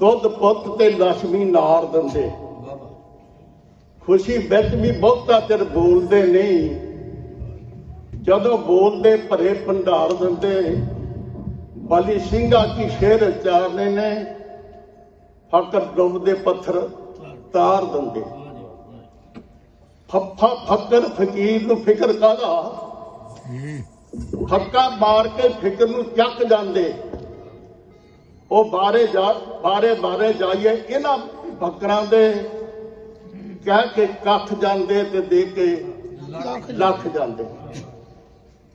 ਦੁੱਧ ਪੁੱਤ ਤੇ ਲక్ష్ਮੀ ਨਾਰ ਦਿੰਦੇ। ਖੁਸ਼ੀ ਵਿੱਚ ਵੀ ਬਹੁਤਾ ਚਿਰ ਬੋਲਦੇ ਨਹੀਂ। ਜਦੋਂ ਬੋਲਦੇ ਭਰੇ ਭੰਡਾਰ ਦਿੰਦੇ ਬਲੀ ਸਿੰਘਾ ਕੀ ਸ਼ੇਰ ਚਾਰਨੇ ਨੇ ਫਕਰ ਡੁੱਬਦੇ ਪੱਥਰ ਤਾਰ ਦਿੰਦੇ। ਫੱਫਾ ਫਕਰ ਫਕੀਰ ਨੂੰ ਫਿਕਰ ਕਾਦਾ ਫੱਕਾ ਮਾਰ ਕੇ ਫਿਕਰ ਨੂੰ ਚੱਕ ਜਾਂਦੇ। ਉਹ ਬਾਰੇ ਜਾ ਬਾਰੇ ਬਾਰੇ ਜਾਈਏ, ਇਹਨਾਂ ਬੱਕਰਾਂ ਦੇ ਕਹਿ ਕੇ ਕੱਖ ਜਾਂਦੇ ਤੇ ਦੇ ਕੇ ਲੱਖ ਜਾਂਦੇ।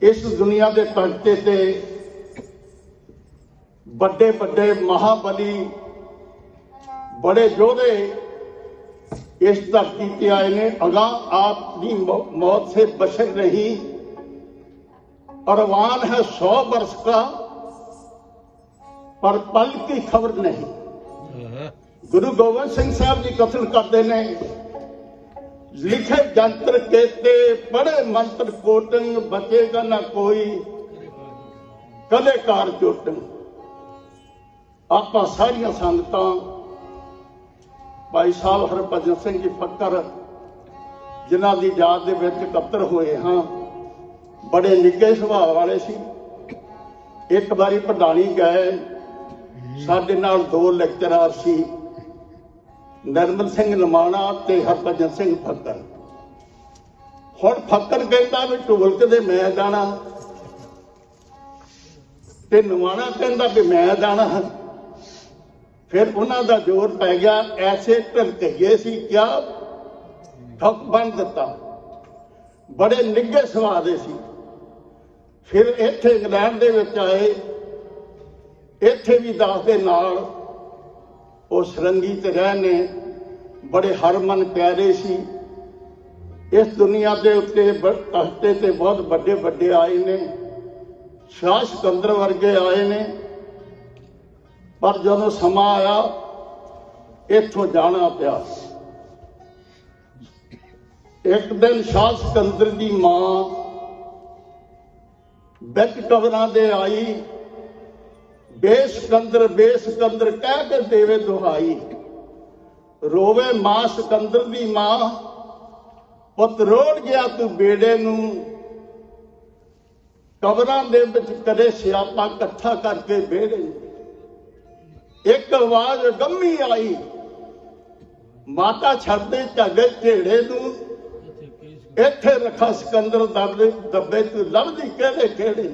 ਇਸ ਦੁਨੀਆ ਦੇ ਤਖਤੇ ਤੇ ਵੱਡੇ ਵੱਡੇ ਮਹਾਬਲੀ ਬੜੇ ਯੋਧੇ ਇਸ ਧਰਤੀ ਤੇ ਆਏ ਨੇ। ਅਗਾ ਆਪ ਦੀ ਮੌਤ ਸੇ ਬਸ਼ਰ ਨਹੀਂ। ਅਰਵਾਨ ਹੈ 100 ਬਰਸ ਦਾ ਪਰ ਪਲ ਕੀ ਖਬਰ ਨਹੀਂ। ਗੁਰੂ ਗੋਬਿੰਦ ਸਿੰਘ ਸਾਹਿਬ ਜੀ ਕਥਨ ਕਰਦੇ ਨੇ ਲਿਖੇ ਜੰਤਰ ਕੇਤੇ ਪੜੇ ਮੰਤਰ ਕੋਟਨ ਬਚੇਗਾ ਨਾ ਕੋਈ ਕਦੇ ਕਾਰ ਚੋਟਨ ਆਪਾਂ ਸਾਰੀਆਂ ਸੰਗਤਾਂ ਭਾਈ ਸਾਹਿਬ ਹਰਭਜਨ ਸਿੰਘ ਜੀ ਫੱਕਰ ਜਿਨ੍ਹਾਂ ਦੀ ਯਾਦ ਦੇ ਵਿੱਚ ਇਕੱਤਰ ਹੋਏ ਹਾਂ ਬੜੇ ਨਿੱਗੇ ਸੁਭਾਅ ਵਾਲੇ ਸੀ। ਇੱਕ ਵਾਰੀ ਪ੍ਰਧਾਨੀ ਗਏ ਸਾਡੇ ਨਾਲ ਦੋ ਲੈਕਚਰਰ ਸੀ। ਨਰਮਲ ਸਿੰਘ ਲਮਾਣਾ ਤੇ ਹਰਭਜਨ ਸਿੰਘ ਫੱਕਰ। ਹੁਣ ਫੱਕਰ ਕਹਿੰਦਾ ਵੀ ਢੋਲਕ ਦੇ ਮੈਂ ਜਾਣਾ। ਤੇ ਨਵਾਣਾ ਕਹਿੰਦਾ ਵੀ ਮੈਂ ਜਾਣਾ। ਫਿਰ ਉਹਨਾਂ ਦਾ ਜ਼ੋਰ ਪੈ ਗਿਆ, ਐਸੇ ਢਲਕਈਏ ਸੀ, ਕਿਆ ਠੱਕ ਬਣ ਦਿੱਤਾ। ਬੜੇ ਨਿੱਘੇ ਸੁਭਾਅ ਦੇ ਸੀ। ਫਿਰ ਇੱਥੇ ਇੰਗਲੈਂਡ ਦੇ ਵਿੱਚ ਆਏ। ਇੱਥੇ ਵੀ ਦਾਸ ਦੇ ਨਾਲ ਉਹ ਸਰੰਗੀ ਤੇ ਰਹੇ ਨੇ ਬੜੇ ਹਰਮਨ ਪਿਆਰੇ ਸੀ। ਇਸ ਦੁਨੀਆ ਦੇ ਉੱਤੇ ਤਖਤੇ ਤੇ ਬਹੁਤ ਵੱਡੇ ਵੱਡੇ ਆਏ ਨੇ। ਸ਼ਾਹ ਸਿਕੰਦਰ ਵਰਗੇ ਆਏ ਨੇ। ਪਰ ਜਦੋਂ ਸਮਾਂ ਆਇਆ, ਇੱਥੋਂ ਜਾਣਾ ਪਿਆ। ਇੱਕ ਦਿਨ ਸ਼ਾਹ ਸਿਕੰਦਰ ਦੀ ਮਾਂ ਵਿੱਚ ਕਬਰਾਂ ਦੇ ਆਈ। ਬੇਸਿਕੰਦਰ ਬੇਸਿਕੰਦਰ ਕਹਿ ਕੇ ਦੇਵੇ ਦੁਹਾਈ। ਰੋਵੇ ਮਾਂ ਸਿਕੰਦਰ ਦੀ ਮਾਂ, ਪੁੱਤ ਰੋੜ ਗਿਆ ਤੂੰ ਬੇੜੇ ਨੂੰ। ਕਬਰਾਂ ਦੇ ਵਿੱਚ ਕਦੇ ਸਿਆਪਾ ਇਕੱਠਾ ਕਰਕੇ ਬੇੜੇ ਇੱਕ ਆਵਾਜ਼ ਗੰਮੀ ਆਈ। ਮਾਤਾ ਛੱਡਦੇ ਝੱਗੇ ਝੇੜੇ ਨੂੰ। ਇੱਥੇ ਰੱਖਾ ਸਿਕੰਦਰ ਦੱਬੇ ਦੱਬੇ ਤੂੰ ਲੱਭਦੀ ਕਿਹੜੇ ਕਿਹੜੇ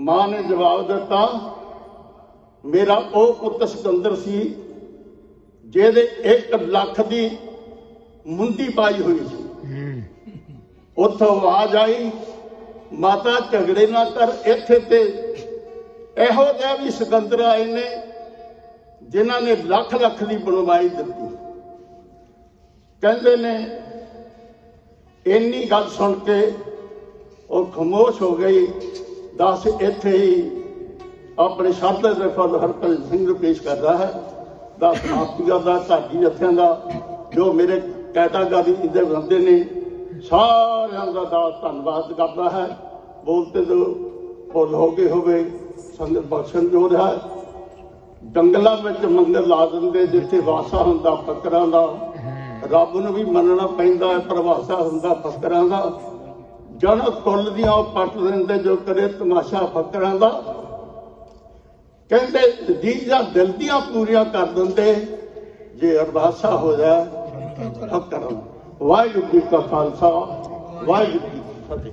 ਮਾਂ ਨੇ ਜਵਾਬ ਦਿੱਤਾ, ਮੇਰਾ ਉਹ ਪੁੱਤ ਸਿਕੰਦਰ ਸੀ, ਜਿਹਦੇ 1 ਲੱਖ ਦੀ ਮੁੰਦੀ ਪਾਈ ਹੋਈ ਸੀ। ਉੱਥੋਂ ਆਵਾਜ਼ ਆਈ, ਮਾਤਾ ਝਗੜੇ ਨਾ ਕਰ, ਇੱਥੇ ਤੇ ਇਹੋ ਜਿਹਾ ਵੀ ਸਿਕੰਦਰ ਆਏ ਨੇ, ਜਿਨ੍ਹਾਂ ਨੇ ਲੱਖ ਲੱਖ ਦੀ ਬਣਵਾਈ ਦਿੱਤੀ। ਕਹਿੰਦੇ ਨੇ, ਇੰਨੀ ਗੱਲ ਸੁਣ ਕੇ ਉਹ ਖਮੋਸ਼ ਹੋ ਗਈ। ਦੱਸ ਇੱਥੇ ਹੀ ਆਪਣੇ ਸ਼ਬਦ ਦੇ ਫਲ ਹਰਪ੍ਰੀਤ ਸਿੰਘ ਨੂੰ ਪੇਸ਼ ਕਰਦਾ ਹੈ। ਦਸ ਮਾਪੀਆਂ ਦਾ ਢਾਡੀ ਜਥਿਆਂ ਦਾ ਜੋ ਮੇਰੇ ਕੈਟਾਗਰੀ ਦੇ ਬੰਦੇ ਨੇ ਸਾਰਿਆਂ ਦਾ ਦਾ ਧੰਨਵਾਦ ਕਰਦਾ ਹੈ। ਬੋਲਤੇ ਜੋ ਭੁੱਲ ਹੋ ਗਏ ਹੋਵੇ ਸੰਗਤ ਬਖਸ਼ਣ ਜੋ ਹੈ। ਜੰਗਲਾਂ ਵਿੱਚ ਮੰਦਰ ਲਾ ਦਿੰਦੇ ਜਿੱਥੇ ਵਾਸਾ ਹੁੰਦਾ ਫਕਰਾਂ ਦਾ। ਰੱਬ ਨੂੰ ਵੀ ਮੰਨਣਾ ਪੈਂਦਾ ਹੈ ਪ੍ਰਵਾਸਾ ਹੁੰਦਾ ਫਕਰਾਂ ਦਾ। ਜਨ ਕੁੱਲ ਦੀਆਂ ਉਹ ਪੱਟ ਦਿੰਦੇ ਜੋ ਕਰੇ ਤਮਾਸ਼ਾ ਫਕਰਾਂ ਦਾ। ਕਹਿੰਦੇ ਜੀ ਜਾਂ ਦਿਲ ਦੀਆਂ ਪੂਰੀਆਂ ਕਰ ਦਿੰਦੇ, ਜੇ ਅਰਦਾਸਾ ਹੋ ਜਾਏ ਫਕਰਾਂ ਵਾਹਿਗੁਰੂ ਜੀ ਕਾ ਖਾਲਸਾ, ਵਾਹਿਗੁਰੂ ਜੀ ਕੀ ਫਤਿਹ।